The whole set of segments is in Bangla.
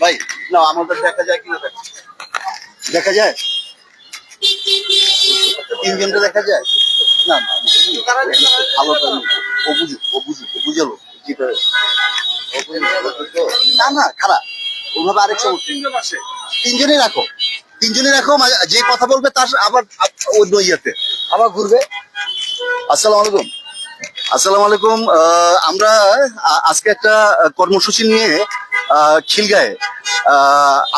ভাই না আমাদের দেখা যায় কিনা দেখা। দেখা যায়? তিনজনকে দেখা যায়? না না ভালো তো ও বুঝু ও বুঝু ও বুঝালো না না খারাপ। ওভাবে আরেক তিনজনই রাখো। তিনজনই রাখো মা- যে কথা বলবে তার আবার অন্য ইয়েতে। আবার ঘুরবে? আসসালামু আলাইকুম আসসালামু আলাইকুম আমরা আজকে একটা কর্মসূচি নিয়ে খিলগায়ে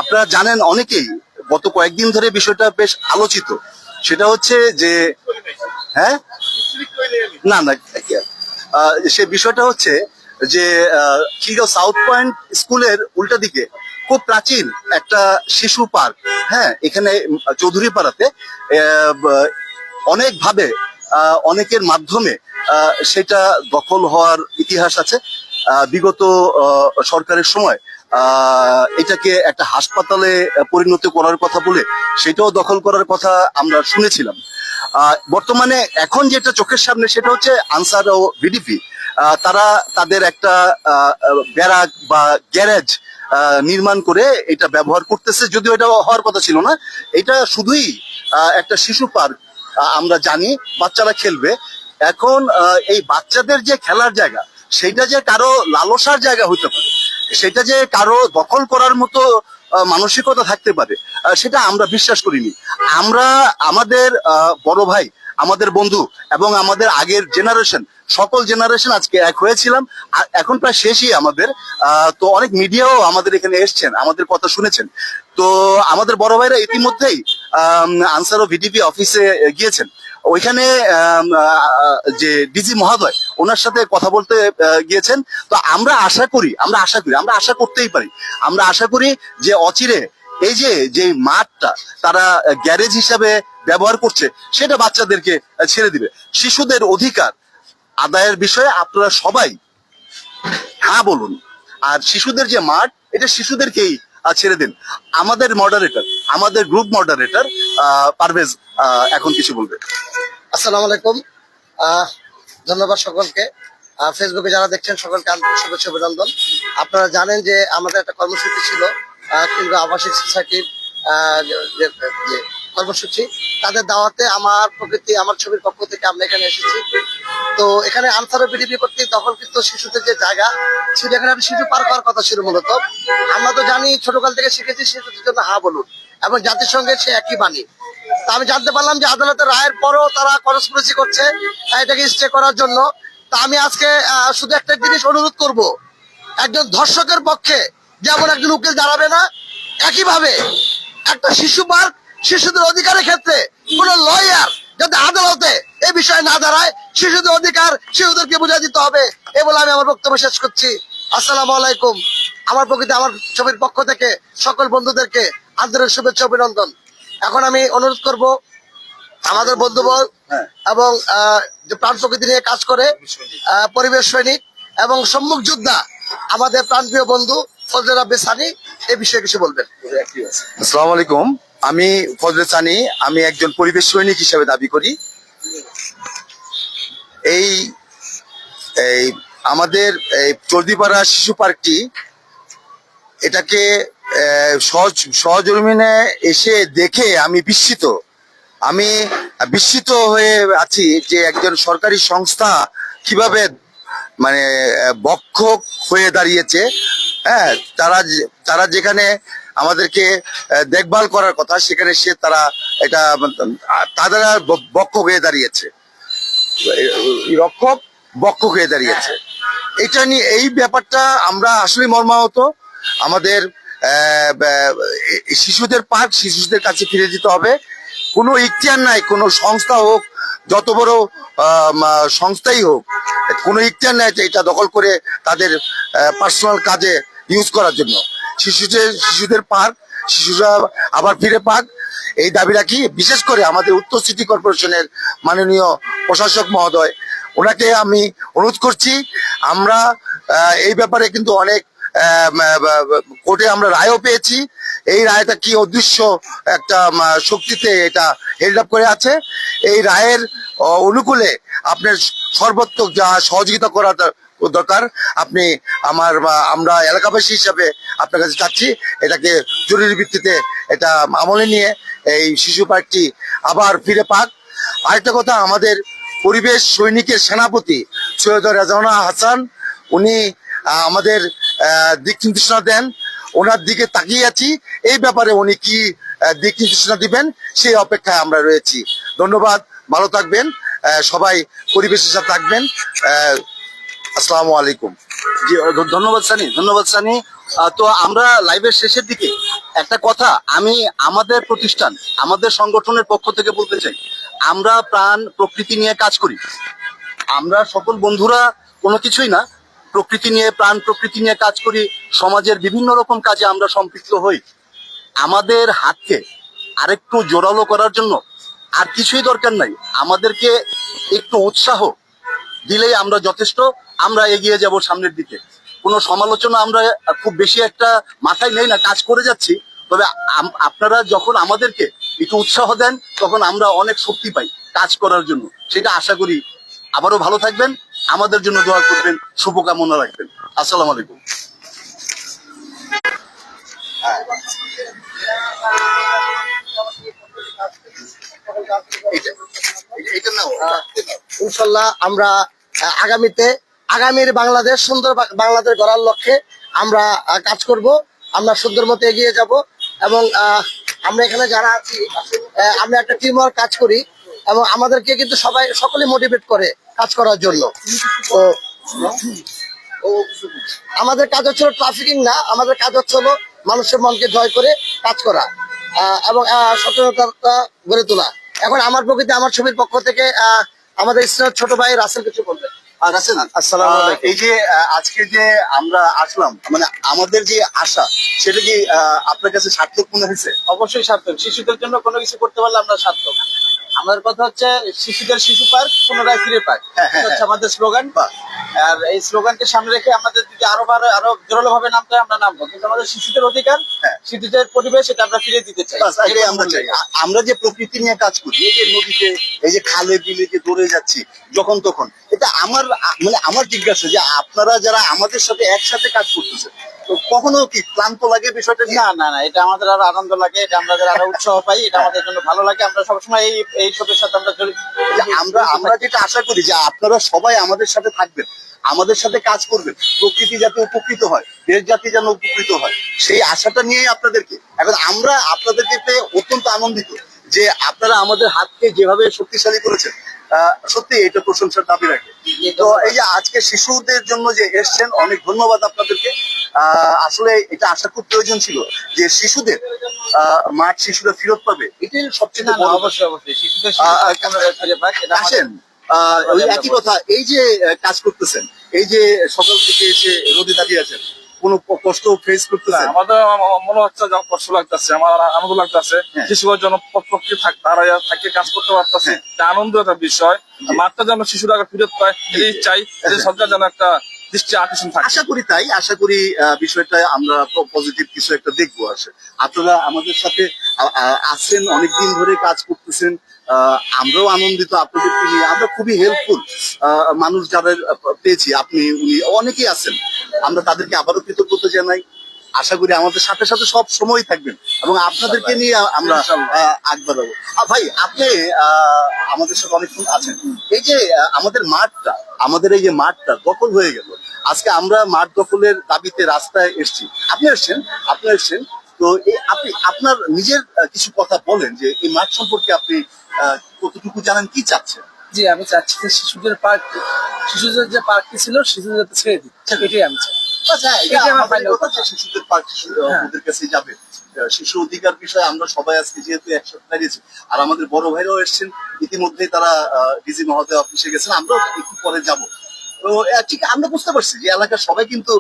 আপনারা জানেন অনেকেই, গত কয়েকদিন ধরে বিষয়টা বেশ আলোচিত। সেটা হচ্ছে যে হ্যাঁ? না না সে বিষয়টা হচ্ছে যে খিলগাঁও সাউথ পয়েন্ট স্কুলের উল্টা দিকে খুব প্রাচীন একটা শিশু পার্ক। হ্যাঁ এখানে চৌধুরী পাড়াতে অনেক ভাবে অনেকের মাধ্যমে সেটা দখল হওয়ার ইতিহাস আছে। বিগত সরকারের সময় এটাকে একটা হাসপাতালে পরিণত করার কথা বলে সেটাও দখল করার কথা আমরা শুনেছিলাম। বর্তমানে এখন যেটা চোখের সামনে সেটা হচ্ছে আনসার ও ভিডিপি। তারা তাদের একটা ব্যারাক বা গ্যারেজ নির্মাণ করে এটা ব্যবহার করতেছে। যদিও এটা হওয়ার কথা ছিল না, এটা শুধুই একটা শিশু পার্ক আমরা জানি, বাচ্চারা খেলবে। এখন এই বাচ্চাদের যে খেলার জায়গা, সেটা যে কারও লালসার জায়গা হতে পারে, সেটা যে কারও দখল করার মতো মানসিকতা থাকতে পারে সেটা আমরা বিশ্বাস করিনি। আমরা, আমাদের বড় ভাই আমাদের বন্ধু এবং আমাদের আগের জেনারেশন সকল জেনারেশন আজকে এক হয়েছিলাম। এখন প্রায় শেষই আমাদের। তো অনেক মিডিয়াও আমাদের এখানে এসছেন, আমাদের কথা শুনেছেন। তো আমাদের বড় ভাইরা ইতিমধ্যেই আনসার ও ভিডিপি অফিসে গিয়েছেন। ওইখানে যে ডিজি মহোদয়, ওনার সাথে কথা বলতে গিয়েছেন। তো আমরা আশা করি, আমরা আশা করি, আমরা আশা করতেই পারি। আমরা আশা করি যে অচিরে এই যে যে মাঠটা, তারা গ্যারেজ হিসাবে ব্যবহার করছে, সেটা বাচ্চাদেরকে ছেড়ে দিবে। শিশুদের অধিকার আদায়ের বিষয়ে আপনারা সবাই হ্যাঁ বলুন। আর শিশুদের যে মাঠ, এটা শিশুদেরকেই ছেড়ে দিন। আমাদের মডারেটর আমাদের গ্রুপ মডারেটর পারভেজ এখন কিছু বলবে। আসসালামু আলাইকুম। ধন্যবাদ সকলকে। ফেসবুকে যারা দেখছেন, সকলকে আন্তরিক শুভেচ্ছা, অভিনন্দন। আপনারা জানেন যে আমাদের একটা কর্মসূচি ছিল কিন্তু আবাসিক সোসাইটির যে কর্মসূচি। তাদের দাওয়াতে আমার প্রকৃতি, আমার ছবির পক্ষ থেকে আমরা এখানে এসেছি। তো এখানে আনসার বিডিপি কর্তৃক দখলকৃত শিশুদের যে জায়গা ছিল এখানে শিশু পার্ক হওয়ার কথা ছিল মূলত। আমরা তো জানি, ছোটকাল থেকে শিখেছি শিশুদের জন্য হা বলুন এবং জাতিসংঘের সে একই বাণী। তা আমি জানতে পারলাম যে আদালতের রায়ের পরও তারা কনস্পিরেসি করছে এটাকে স্টে করার জন্য। তা আমি আজকে শুধু একটা জিনিস অনুরোধ করব। একজন ধর্ষকের পক্ষে যেমন একজন উকিল দাঁড়াবে না, একইভাবে একটা শিশু পার্ক শিশুদের অধিকারের ক্ষেত্রে কোন লয়ার যাতে আদালতে এই বিষয়ে না দাঁড়ায় শিশুদের অধিকার শিশুদেরকে বুঝাই দিতে হবে এ বলে আমি আমার বক্তব্য শেষ করছি। আসসালামু আলাইকুম। আমার প্রকৃতি আমার ছবির পক্ষ থেকে সকল বন্ধুদেরকে আন্তরিক শুভেচ্ছা অভিনন্দন। এখন আমি অনুরোধ করব আমাদের বন্ধুবল হ্যাঁ। এবং যে প্রাণ প্রকৃতি নিয়ে কাজ করে পরিবেশ সৈনিক এবং সম্মুখ যোদ্ধা আমাদের প্রাণপ্রিয় বন্ধু ফজলে রাব্বি সানি এই বিষয়ে কিছু বলবেন। আসসালামু আলাইকুম। আমি ফজলে সানি, আমি একজন পরিবেশ সৈনিক হিসেবে দাবি করি। এই এই আমাদের এই চর্দিপাড়া শিশু পার্কটি এটাকে সহজ সহজমিনে এসে দেখে আমি বিস্মিত। আমি বিস্মিত হয়ে আছি যে একজন সরকারি সংস্থা কীভাবে মানে বক্ষক হয়ে দাঁড়িয়েছে। হ্যাঁ তারা তারা যেখানে আমাদেরকে দেখভাল করার কথা সেখানে সে তারা এটা আহ, তারা ব- বক্ষক হয়ে দাঁড়িয়েছে। রক্ষক বক্ষ হয়ে দাঁড়িয়েছে। এটা নিয়ে এই ব্যাপারটা আমরা আসলে মর্মাহত। আমাদের শিশুদের পার্ক শিশুদের কাছে ফিরে দিতে হবে। কোনো ইখতিয়ার নাই কোনো সংস্থা হোক যত বড় সংস্থাই হোক কোনো ইখতিয়ার নাই যে এটা দখল করে তাদের পার্সোনাল কাজে ইউজ করার জন্য। শিশুদের শিশুদের পার্ক, শিশুরা আবার ফিরে পাক। এই দাবি রাখি, বিশেষ করে আমাদের উত্তর সিটি কর্পোরেশনের মাননীয় প্রশাসক মহোদয়। ওনাকে আমি অনুরোধ করছি, আমরা এই ব্যাপারে কিন্তু অনেক কোর্টে আমরা রায়ও পেয়েছি। এই রায়টা কি অদৃশ্য একটা শক্তিতে এটা হেল্ড আপ করে আছে। এই রায়ের অনুকূলে আপনার সর্বাত্মক যা সহযোগিতা করা দর- দরকার। আপনি আমার বা আমরা এলাকাবাসী হিসাবে আপনার কাছে চাচ্ছি এটাকে জরুরি ভিত্তিতে এটা আমলে নিয়ে এই শিশু পার্কটি আবার ফিরে পাক। আরেকটা কথা, আমাদের পরিবেশ সৈনিকের সেনাপতি সৈয়দ রাজানা হাসান, উনি আমাদের দিক নির্দেশনা দেন। ওনার দিকে তাকিয়ে আছি। এই ব্যাপারে উনি কি দিক নির্দেশনা দিবেন সেই অপেক্ষায় আমরা রয়েছি। ধন্যবাদ, ভালো থাকবেন। সবাই পরিবেশের সাথে থাকবেন। আসসালামু আলাইকুম। জি ধন্যবাদ সানি ধন্যবাদ সানি। তো আমরা লাইভের শেষের দিকে একটা কথা, আমি আমাদের প্রতিষ্ঠান, আমাদের সংগঠনের পক্ষ থেকে বলতে চাই, আমরা প্রাণ, প্রকৃতি নিয়ে কাজ করি। আমরা সকল বন্ধুরা কোনো কিছুই না, প্রকৃতি নিয়ে, প্রাণ, প্রকৃতি নিয়ে কাজ করি, সমাজের বিভিন্ন রকম কাজে আমরা সম্পৃক্ত হই। আমাদের হাতকে আরেকটু জোরালো করার জন্য আর কিছুই দরকার নাই। আমাদেরকে একটু উৎসাহ দিলেই আমরা যথেষ্ট। আমরা এগিয়ে যাব সামনের দিকে। কোনো সমালোচনা আমরা খুব বেশি একটা মাথায় নেই না, কাজ করে যাচ্ছি। তবে আপনারা যখন আমাদেরকে একটু উৎসাহ দেন, তখন আমরা অনেক শক্তি পাই কাজ করার জন্য। সেটা আশা করি। আবারও ভালো থাকবেন। আমাদের জন্য দোয়া করবেন। শুভকামনা রাখবেন। আসসালাম আলাইকুম। ইনশাল্লাহ আমরা আগামীতে আগামীর বাংলাদেশ, সুন্দর বাংলাদেশ গড়ার লক্ষ্যে আমরা কাজ করব। আমরা সুন্দর মতো এগিয়ে যাব এবং আমরা এখানে যারা আছি আমরা একটা টিম ওয়ার্ক কাজ করি এবং আমাদেরকে কিন্তু সবাই সকলে মোটিভেট করে কাজ করার জন্য। তো আমাদের কাজ হচ্ছে ট্রাফিকিং না, আমাদের কাজ হচ্ছে হলো মানুষের মনকে জয় করে কাজ করা এবং সচেতনতা গড়ে তোলা। এখন আমার প্রকৃতি, আমার ছবির পক্ষ থেকে আমাদের ছোট ভাই রাসেল কিছু বলবে এই যে আজকে যে আমরা আসলাম মানে আমাদের যে আশা সেটা কি আহ, আপনার কাছে সার্থক মনে হয়েছে? অবশ্যই সার্থক। শিশুদের জন্য কোনো কিছু করতে পারলে আমরা সার্থক। আমাদের কথা হচ্ছে শিশুদের শিশু পার্ক পুনরায় ফিরে পার্ক হ্যাঁ, হ্যাঁ, হচ্ছে আমাদের স্লোগান। আর এই স্লোগানকে সামনে রেখে আমাদের যদি আরও ভালো আরও জোরালো ভাবে নামতে আমরা নামবো। কিন্তু আমাদের শিশুদের অধিকার হ্যাঁ। শিশুদের পরিবেশ এটা আমরা ফিরে দিতে চাই। আমরা চাই। আমরা যে প্রকৃতি নিয়ে কাজ করি এই যে নদীতে এই যে খালে বিলে যে দৌড়ে যাচ্ছি যখন তখন এটা আমার মানে আমার জিজ্ঞাসা যে আপনারা যারা আমাদের সাথে একসাথে কাজ করতেছে কখনো কি ক্লান্ত লাগে বিষয়টা না না না এটা আমাদের আরও আনন্দ লাগে এটা আমাদের আরও উৎসাহ পাই এটা আমাদের জন্য ভালো লাগে। আমরা সবসময় এই এই সবের সাথে আমরা আমরা আমরা যেটা আশা করি যে আপনারা সবাই আমাদের সাথে থাকবেন আমাদের সাথে কাজ করবেন প্রকৃতি যাতে উপকৃত হয় দেশ জাতি যেন উপকৃত হয় সেই আশাটা নিয়েই আপনাদেরকে। এখন আমরা আপনাদেরকে পেয়ে অত্যন্ত আনন্দিত যে আপনারা আমাদের হাতকে যেভাবে শক্তিশালী করেছেন সত্যি এটা প্রশংসার দাবি রাখে। তো এই যে আজকে শিশুদের জন্য যে এসছেন অনেক ধন্যবাদ আপনাদেরকে। আসলে এটা আশা খুব প্রয়োজন ছিল যে শিশুদের মাঠ শিশুরা ফেরত পাবে। এটাই সবচেয়ে অবশ্যই অবশ্যই। শিশুদের আসেন। ওই একই কথা এই যে কাজ করতেছেন এই যে সকাল থেকে এসে রোদে দাঁড়িয়ে আছেন কোনো কষ্ট ফেস করতেছেন আমাদের আমার মনে হচ্ছে কষ্ট লাগতেছে আমার আনন্দ লাগতেছে। হ্যাঁ। শিশুদের জন্য থাক তারা থাকে কাজ করতে পারতেছে। হ্যাঁ। এটা আনন্দ একটা বিষয়। মাঠটা যেন শিশুরা ফিরত পায় এটাই চাই যে সরকার যেন একটা দৃষ্টি আকর্ষণ থাকে। আশা করি তাই। আশা করি বিষয়টা আমরা পজিটিভ কিছু একটা দেখব আসে আপনারা আমাদের সাথে আছেন অনেকদিন ধরে কাজ করতেছেন। আহ, আমরাও আনন্দিত আপনাদেরকে নিয়ে। আমরা খুবই হেল্পফুল মানুষ যাদের পেয়েছি। আপনি উনি অনেকেই আছেন। আমরা তাদেরকে আবারও কৃতজ্ঞতা জানাই। আশা করি আমাদের সাথে সাথে সব সময় থাকবেন এবং আপনাদেরকে নিয়ে আমরা আহ, আগ বাড়াবো ভাই আপনি আমাদের সাথে অনেকক্ষণ আছেন। এই যে আমাদের মাঠটা আমাদের এই যে মাঠটা দখল হয়ে গেল। আজকে আমরা মাঠ দখলের দাবিতে রাস্তায় এসেছি। আপনি এসছেন? আপনি এসছেন? তো এই আপনি আপনার নিজের কিছু কথা বলেন যে এই মাঠ সম্পর্কে আপনি আহ, কতটুকু জানেন কি চাচ্ছেন? জি আমি চাচ্ছি যে শিশুদের পার্ক শিশুদের যে পার্কটি ছিল শিশুদের যাতে ছেড়ে দিই। এটাই আমি চাই। আচ্ছা যে শিশুদের পার্ক হ্যাঁ। কাছে যাবে। শিশু অধিকার বিষয়ে আমরা সবাই আজকে যেহেতু একসাথে দাঁড়িয়েছি আর আমাদের বড় ভাইরাও এসেছেন ইতিমধ্যে তারা ডিজি মহোদয় অফিসে গেছেন আমরাও একটু পরে যাব। তো ঠিক আমরা বুঝতে পারছি যে এলাকার সবাই কিন্তু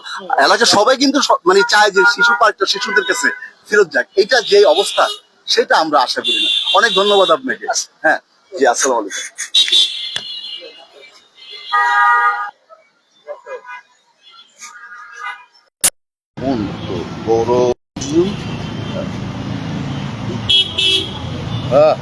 এলাকার সবাই কিন্তু মানে চায় যে শিশু পার্কটা শিশুদের কাছে ফেরত যাক। এটা যে অবস্থা সেটা আমরা আশা করি না। অনেক ধন্যবাদ আপনাকে। হ্যাঁ জি আসসালামু আলাইকুম। বড় হ্যাঁ